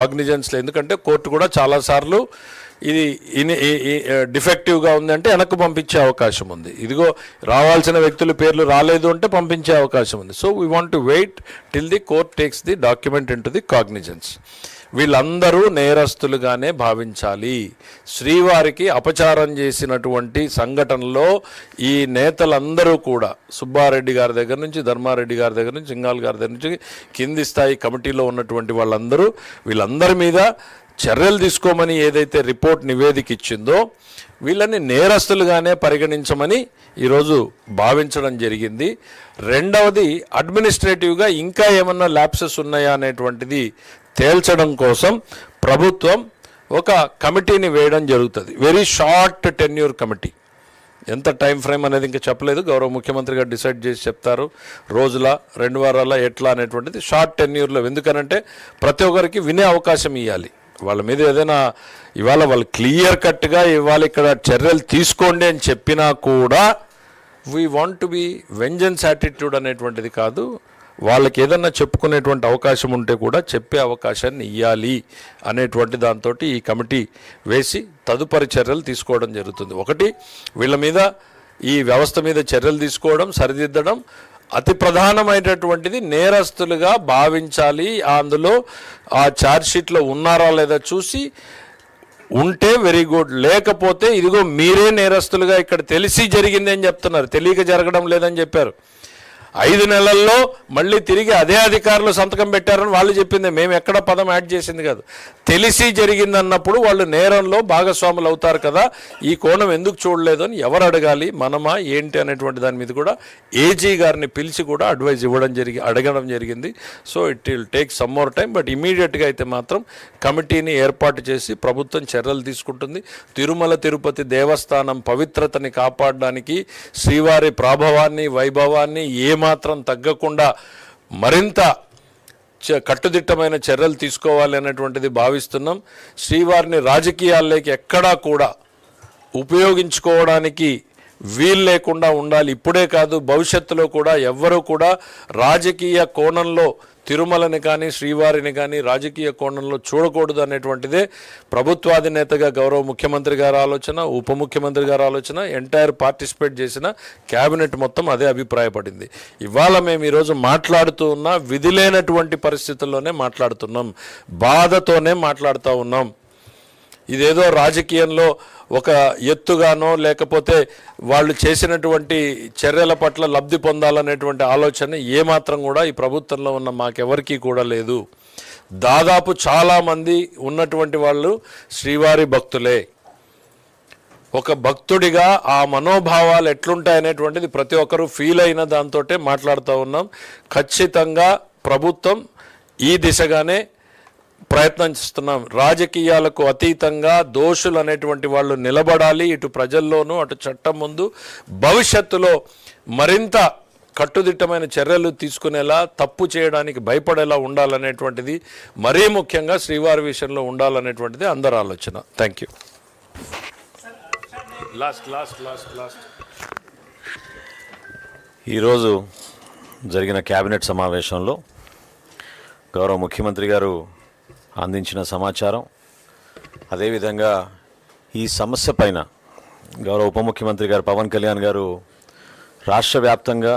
కాగ్నిజెన్స్లో ఎందుకంటే కోర్టు కూడా చాలాసార్లు ఇది డిఫెక్టివ్గా ఉంది అంటే వెనక్కి పంపించే అవకాశం ఉంది. ఇదిగో రావాల్సిన వ్యక్తుల పేర్లు రాలేదు అంటే పంపించే అవకాశం ఉంది. So we want to wait till the court takes the document into the cognizance వీళ్ళందరూ నేరస్తులుగానే భావించాలి. శ్రీవారికి అపచారం చేసినటువంటి సంఘటనలో ఈ నేతలందరూ కూడా సుబ్బారెడ్డి గారి దగ్గర నుంచి ధర్మారెడ్డి గారి దగ్గర నుంచి సింగాల్ గారి దగ్గర నుంచి కింది స్థాయి కమిటీలో ఉన్నటువంటి వాళ్ళందరూ వీళ్ళందరి మీద చర్యలు తీసుకోమని ఏదైతే రిపోర్ట్ నివేదిక ఇచ్చిందో వీళ్ళని నేరస్తులుగానే పరిగణించమని ఈరోజు భావించడం జరిగింది. రెండవది అడ్మినిస్ట్రేటివ్గా ఇంకా ఏమన్నా ల్యాప్సెస్ ఉన్నాయా అనేటువంటిది తేల్చడం కోసం ప్రభుత్వం ఒక కమిటీని వేయడం జరుగుతుంది. వెరీ షార్ట్ టెన్యూర్ కమిటీ ఎంత టైం ఫ్రేమ్ అనేది ఇంకా చెప్పలేదు. గౌరవ ముఖ్యమంత్రి గారు డిసైడ్ చేసి చెప్తారు. రోజుల రెండు వారాల ఎట్లా అనేటువంటిది షార్ట్ టెన్యూర్లో ఎందుకనంటే ప్రతి ఒక్కరికి వినే అవకాశం ఇవ్వాలి వాళ్ళ మీద ఏదైనా ఇవాళ వాళ్ళు క్లియర్ కట్గా ఇవాళ ఇక్కడ చర్యలు తీసుకోండి అని చెప్పినా కూడా we want to be vengeance attitude అనేటువంటిది కాదు. వాళ్ళకి ఏదన్నా చెప్పుకునేటువంటి అవకాశం ఉంటే కూడా చెప్పే అవకాశాన్ని ఇవ్వాలి అనేటువంటి దాంతో ఈ కమిటీ వేసి తదుపరి చర్యలు తీసుకోవడం జరుగుతుంది. ఒకటి వీళ్ళ మీద ఈ వ్యవస్థ మీద చర్యలు తీసుకోవడం సరిదిద్దడం అతి ప్రధానమైనటువంటిది నేరస్తులుగా భావించాలి. అందులో ఆ ఛార్జ్షీట్లో ఉన్నారా లేదా చూసి ఉంటే వెరీ గుడ్ లేకపోతే ఇదిగో మీరే నేరస్తులుగా ఇక్కడ తెలిసి జరిగిందని చెప్తున్నారు. తెలియక జరగడం లేదని చెప్పారు. ఐదు నెలల్లో మళ్ళీ తిరిగి అదే అధికారులు సంతకం పెట్టారని వాళ్ళు చెప్పింది. మేము ఎక్కడ పదం యాడ్ చేసింది కాదు. తెలిసి జరిగిందన్నప్పుడు వాళ్ళు నేరంలో భాగస్వాములు అవుతారు కదా. ఈ కోణం ఎందుకు చూడలేదు అని ఎవరు అడగాలి? మనమా? ఏంటి? అనేటువంటి దాని మీద కూడా ఏజీ గారిని పిలిచి కూడా అడ్వైజ్ ఇవ్వడం జరిగి అడగడం జరిగింది. So it will take some more time but ఇమీడియట్గా అయితే మాత్రం కమిటీని ఏర్పాటు చేసి ప్రభుత్వం చర్యలు తీసుకుంటుంది. తిరుమల తిరుపతి దేవస్థానం పవిత్రతని కాపాడడానికి శ్రీవారి ప్రాభవాన్ని వైభవాన్ని ఏమాత్రం తగ్గకుండా మరింత చ- కట్టుదిట్టమైన చర్యలు తీసుకోవాలి అనేటువంటిది భావిస్తున్నాం. శ్రీవారిని రాజకీయాల్లోకి ఎక్కడా కూడా ఉపయోగించుకోవడానికి వీలు లేకుండా ఉండాలి. ఇప్పుడే కాదు భవిష్యత్తులో కూడా ఎవ్వరూ కూడా రాజకీయ కోణంలో తిరుమలని కానీ శ్రీవారిని కానీ రాజకీయ కోణంలో చూడకూడదు అనేటువంటిదే ప్రభుత్వాధినేతగా గౌరవ ముఖ్యమంత్రి గారి ఆలోచన ఉప ముఖ్యమంత్రి గారి ఆలోచన ఎంటైర్ పార్టిసిపేట్ చేసిన క్యాబినెట్ మొత్తం అదే అభిప్రాయపడింది. ఇవాళ మేము ఈరోజు మాట్లాడుతూ ఉన్నా విధి లేనటువంటి పరిస్థితుల్లోనే మాట్లాడుతున్నాం. బాధతోనే మాట్లాడుతూ ఉన్నాం. ఇదేదో రాజకీయంలో ఒక ఎత్తుగానో లేకపోతే వాళ్ళు చేసినటువంటి చర్యల పట్ల లబ్ధి పొందాలనేటువంటి ఆలోచన ఏమాత్రం కూడా ఈ ప్రభుత్వంలో ఉన్న మాకెవరికీ కూడా లేదు. దాదాపు చాలామంది ఉన్నటువంటి వాళ్ళు శ్రీవారి భక్తులే. ఒక భక్తుడిగా ఆ మనోభావాలు ఎట్లుంటాయనేటువంటిది ప్రతి ఒక్కరూ ఫీల్ అయిన దాంతో మాట్లాడుతూ ఉన్నాం. ఖచ్చితంగా ప్రభుత్వం ఈ దిశగానే ప్రయత్నం చేస్తున్నాం. రాజకీయాలకు అతీతంగా దోషులు అనేటువంటి వాళ్ళు నిలబడాలి. ఇటు ప్రజల్లోనూ అటు చట్టం ముందు భవిష్యత్తులో మరింత కట్టుదిట్టమైన చర్యలు తీసుకునేలా తప్పు చేయడానికి భయపడేలా ఉండాలనేటువంటిది మరీ ముఖ్యంగా శ్రీవారి విషయంలో ఉండాలనేటువంటిది అందరి ఆలోచన. Thank you last last last last ఈరోజు జరిగిన కేబినెట్ సమావేశంలో గౌరవ ముఖ్యమంత్రి గారు అందించిన సమాచారం. అదేవిధంగా ఈ సమస్య పైన గౌరవ ఉప ముఖ్యమంత్రి గారు పవన్ కళ్యాణ్ గారు రాష్ట్ర వ్యాప్తంగా